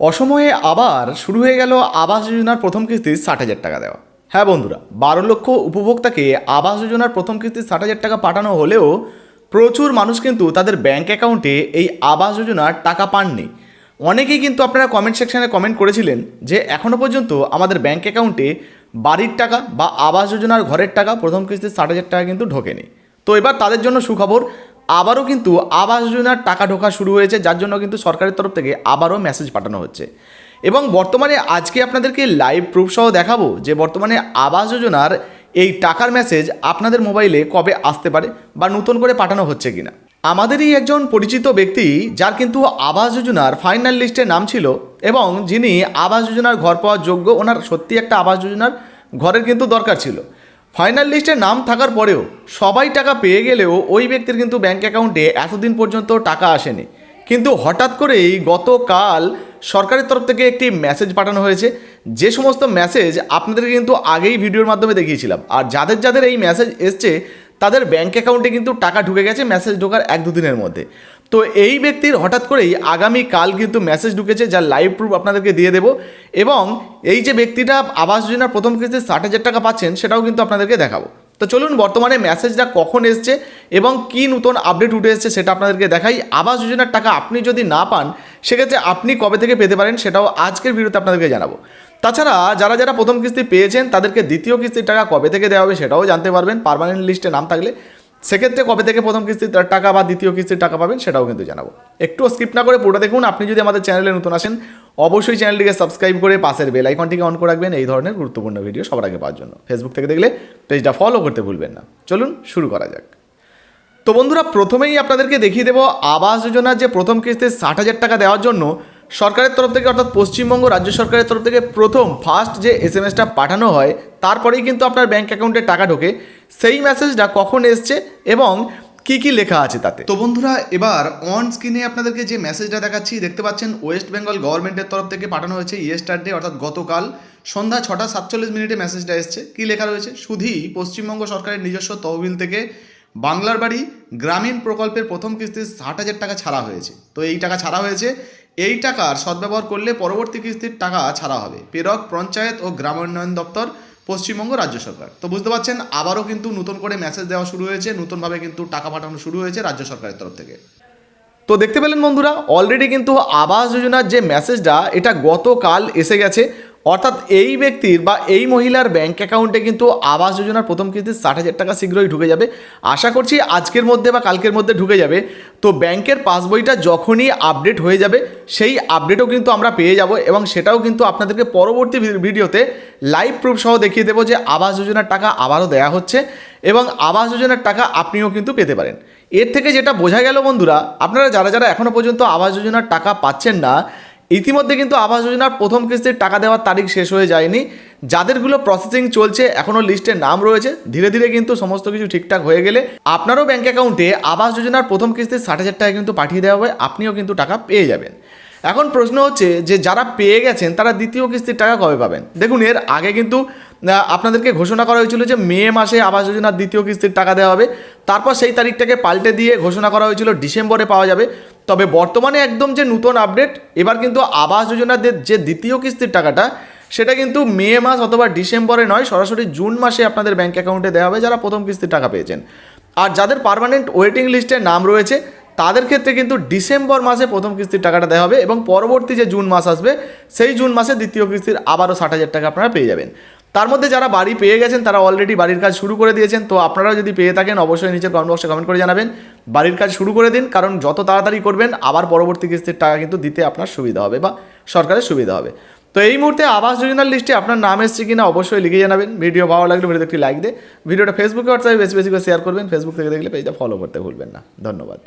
অসময়ে আবার শুরু হয়ে গেল আবাস যোজনার প্রথম কিস্তি ষাট হাজার টাকা দেওয়া। হ্যাঁ বন্ধুরা, বারো লক্ষ উপভোক্তাকে আবাস যোজনার প্রথম কিস্তি ষাট হাজার টাকা পাঠানো হলেও প্রচুর মানুষ কিন্তু তাদের ব্যাঙ্ক অ্যাকাউন্টে এই আবাস যোজনার টাকা পাননি। অনেকেই কিন্তু আপনারা কমেন্ট সেকশানে কমেন্ট করেছিলেন যে এখনও পর্যন্ত আমাদের ব্যাঙ্ক অ্যাকাউন্টে বাড়ির টাকা বা আবাস যোজনার ঘরের টাকা প্রথম কিস্তির ষাট হাজার টাকা কিন্তু ঢোকেনি। তো এবার তাদের জন্য সুখবর আবারও কিন্তু আবাস যোজনার টাকা ঢোকা শুরু হয়েছে, যার জন্য কিন্তু সরকারের তরফ থেকে আবারও মেসেজ পাঠানো হচ্ছে। এবং বর্তমানে আজকে আপনাদেরকে লাইভ প্রুফ সহ দেখাবো যে বর্তমানে আবাস যোজনার এই টাকার মেসেজ আপনাদের মোবাইলে কবে আসতে পারে বা নতুন করে পাঠানো হচ্ছে কিনা। আমাদেরই একজন পরিচিত ব্যক্তি, যার কিন্তু আবাস যোজনার ফাইনাল লিস্টে নাম ছিল এবং যিনি আবাস যোজনার ঘর পাওয়ার যোগ্য, ওনার সত্যি একটা আবাস যোজনার ঘরের কিন্তু দরকার ছিল। ফাইনাল লিস্টে নাম থাকার পরেও সবাই টাকা পেয়ে গেলেও ওই ব্যক্তির কিন্তু ব্যাঙ্ক অ্যাকাউন্টে এতদিন পর্যন্ত টাকা আসেনি। কিন্তু হঠাৎ করেই গতকাল সরকারের তরফ থেকে একটি মেসেজ পাঠানো হয়েছে। যে সমস্ত মেসেজ আপনাদেরকে কিন্তু আগেই ভিডিওর মাধ্যমে দেখিয়েছিলাম। আর যাদের যাদের এই মেসেজ এসছে, তাদের ব্যাঙ্ক অ্যাকাউন্টে কিন্তু টাকা ঢুকে গেছে মেসেজ ঢোকার এক দুদিনের মধ্যে। তো এই ব্যক্তির হঠাৎ করেই আগামী কাল কিন্তু মেসেজ ঢুকেছে যার লাইভ প্রুফ আপনাদেরকে দিয়ে দেবো। এবং এই যে ব্যক্তিটা আবাস যোজনার প্রথম কিস্তি ষাট হাজার টাকা পাচ্ছেন, সেটাও কিন্তু আপনাদেরকে দেখাবো। তো চলুন বর্তমানে মেসেজটা কখন এসছে এবং কি নতুন আপডেট উঠে এসছে সেটা আপনাদেরকে দেখাই। আবাস যোজনার টাকা আপনি যদি না পান, সেক্ষেত্রে আপনি কবে থেকে পেতে পারেন সেটাও আজকের ভিডিওতে আপনাদেরকে জানাব। তাছাড়া যারা যারা প্রথম কিস্তি পেয়েছেন, তাদেরকে দ্বিতীয় কিস্তির টাকা কবে থেকে দেওয়া হবে সেটাও জানতে পারবেন। পারমানেন্ট লিস্টে নাম থাকলে। সেক্ষেত্রে কবে থেকে প্রথম কিস্তির টাকা বা দ্বিতীয় কিস্তির টাকা পাবেন সেটাও কিন্তু জানাব। একটু স্কিপ না করে পুরোটা দেখুন। আপনি যদি আমাদের চ্যানেলে নতুন আসেন, অবশ্যই চ্যানেলটিকে সাবস্ক্রাইব করে পাশের বেল আইকনটিকে অন করে রাখবেন। এই ধরনের গুরুত্বপূর্ণ ভিডিও সবার আগে পাওয়ার জন্য। ফেসবুক থেকে দেখলে পেজটা ফলো করতে ভুলবেন না। চলুন শুরু করা যাক। তো বন্ধুরা, প্রথমেই আপনাদেরকে দেখিয়ে দেবো, আবাস যোজনার যে প্রথম কিস্তির ষাট হাজার টাকা দেওয়ার জন্য সরকারের তরফ থেকে অর্থাৎ পশ্চিমবঙ্গ রাজ্য সরকারের তরফ থেকে প্রথম ফার্স্ট যে এস এম এসটা পাঠানো হয়, তারপরেই কিন্তু আপনার ব্যাঙ্ক অ্যাকাউন্টে টাকা ঢোকে। সেই মেসেজটা কখন এসছে এবং কি কি লেখা আছে তাতে? তো বন্ধুরা, এবার অন স্ক্রিনে আপনাদেরকে যে মেসেজটা দেখাচ্ছি, দেখতে পাচ্ছেন ওয়েস্ট বেঙ্গল গভর্নমেন্টের তরফ থেকে পাঠানো হয়েছে ইয়েস্টারডে অর্থাৎ গতকাল সন্ধ্যা ছটা সাতচল্লিশ মিনিটে মেসেজটা এসছে। কি লেখা রয়েছে? শুধুই পশ্চিমবঙ্গ সরকারের নিজস্ব তহবিল থেকে বাংলার বাড়ি গ্রামীণ প্রকল্পের প্রথম কিস্তি ষাট হাজার টাকা ছাড়া হয়েছে। তো এই টাকা ছাড়া হয়েছে। এই টাকার সদ্ব্যবহার করলে পরবর্তী কিস্তির টাকা ছাড়া হবে। প্রেরক পঞ্চায়েত ও গ্রাম উন্নয়ন দপ্তর, পশ্চিমবঙ্গ রাজ্য সরকার। তো বুঝতে পারছেন, আবারও কিন্তু নতুন করে মেসেজ দেওয়া শুরু হয়েছে, নতুনভাবে কিন্তু টাকা পাঠানো শুরু হয়েছে রাজ্য সরকারের তরফ থেকে। তো দেখতে পেলেন বন্ধুরা অলরেডি কিন্তু আবাস যোজনার যে মেসেজটা এটা গতকাল এসে গেছে। অর্থাৎ এই ব্যক্তির বা এই মহিলার ব্যাঙ্ক অ্যাকাউন্টে কিন্তু আবাস যোজনার প্রথম কিস্তি ষাট হাজার টাকা শীঘ্রই ঢুকে যাবে। আশা করছি আজকের মধ্যে বা কালকের মধ্যে ঢুকে যাবে। তো ব্যাংকের পাসবইটা যখনই আপডেট হয়ে যাবে, সেই আপডেটও কিন্তু আমরা পেয়ে যাব এবং সেটাও কিন্তু আপনাদেরকে পরবর্তী ভিডিওতে লাইভ প্রুফ সহ দেখিয়ে দেবো যে আবাস যোজনার টাকা আবারও দেওয়া হচ্ছে এবং আবাস যোজনার টাকা আপনিও কিন্তু পেতে পারেন। এর থেকে যেটা বোঝা গেল বন্ধুরা, আপনারা যারা যারা এখনও পর্যন্ত আবাস যোজনার টাকা পাচ্ছেন না ইতিমধ্যে কিন্তু আবাস যোজনার প্রথম কিস্তির টাকা দেওয়ার তারিখ শেষ হয়ে যায়নি। যাদেরগুলো প্রসেসিং চলছে, এখনও লিস্টে নাম রয়েছে। ধীরে ধীরে কিন্তু সমস্ত কিছু ঠিকঠাক হয়ে গেলে আপনারও ব্যাঙ্ক অ্যাকাউন্টে আবাস যোজনার প্রথম কিস্তির ষাট হাজার টাকা কিন্তু পাঠিয়ে দেওয়া হবে, আপনিও কিন্তু টাকা পেয়ে যাবেন। এখন প্রশ্ন হচ্ছে যে, যারা পেয়ে গেছেন, তারা দ্বিতীয় কিস্তির টাকা কবে পাবেন? দেখুন, এর আগে কিন্তু আপনাদেরকে ঘোষণা করা হয়েছিল যে মে মাসে আবাস যোজনার দ্বিতীয় কিস্তির টাকা দেওয়া হবে। তারপর সেই তারিখটাকে পাল্টে দিয়ে ঘোষণা করা হয়েছিল ডিসেম্বরে পাওয়া যাবে। তবে বর্তমানে একদম যে নতুন আপডেট, এবার কিন্তু আবাস যোজনার যে- দ্বিতীয় কিস্তির টাকাটা, সেটা কিন্তু মে মাস অথবা ডিসেম্বরে নয়, সরাসরি জুন মাসে আপনাদের ব্যাঙ্ক অ্যাকাউন্টে দেওয়া হবে যারা প্রথম কিস্তির টাকা পেয়েছেন। আর যাদের পারমানেন্ট ওয়েটিং লিস্টে নাম রয়েছে, তাদের ক্ষেত্রে কিন্তু ডিসেম্বর মাসে প্রথম কিস্তির টাকাটা দেওয়া হবে এবং পরবর্তী যে জুন মাস আসবে, সেই জুন মাসে দ্বিতীয় কিস্তির আবারও ষাট হাজার টাকা আপনারা পেয়ে যাবেন। তার মধ্যে যারা বাড়ি পেয়ে গেছেন, তারা অলরেডি বাড়ির কাজ শুরু করে দিয়েছেন। তো আপনারা যদি পেয়ে থাকেন, অবশ্যই নিচে কমেন্ট বক্সে কমেন্ট করে জানাবেন। বাড়ির কাজ শুরু করে দিন, কারণ যত তাড়াতাড়ি করবেন, আবার পরবর্তী কিস্তির টাকা কিন্তু দিতে আপনার সুবিধা হবে বা সরকারের সুবিধা হবে। তো এই মুহূর্তে আবাস যোজনার লিস্টে আপনার নাম এসছে কিনা অবশ্যই লিখে জানাবেন। ভিডিও ভালো লাগলে ভিডিওতে একটি লাইক দিয়ে ভিডিওটা ফেসবুকে হোয়াটসঅ্যাপে বেশি বেশি করে শেয়ার করবেন। ফেসবুক থেকে দেখলে পেজটা ফলো করতে ভুলবেন না। ধন্যবাদ।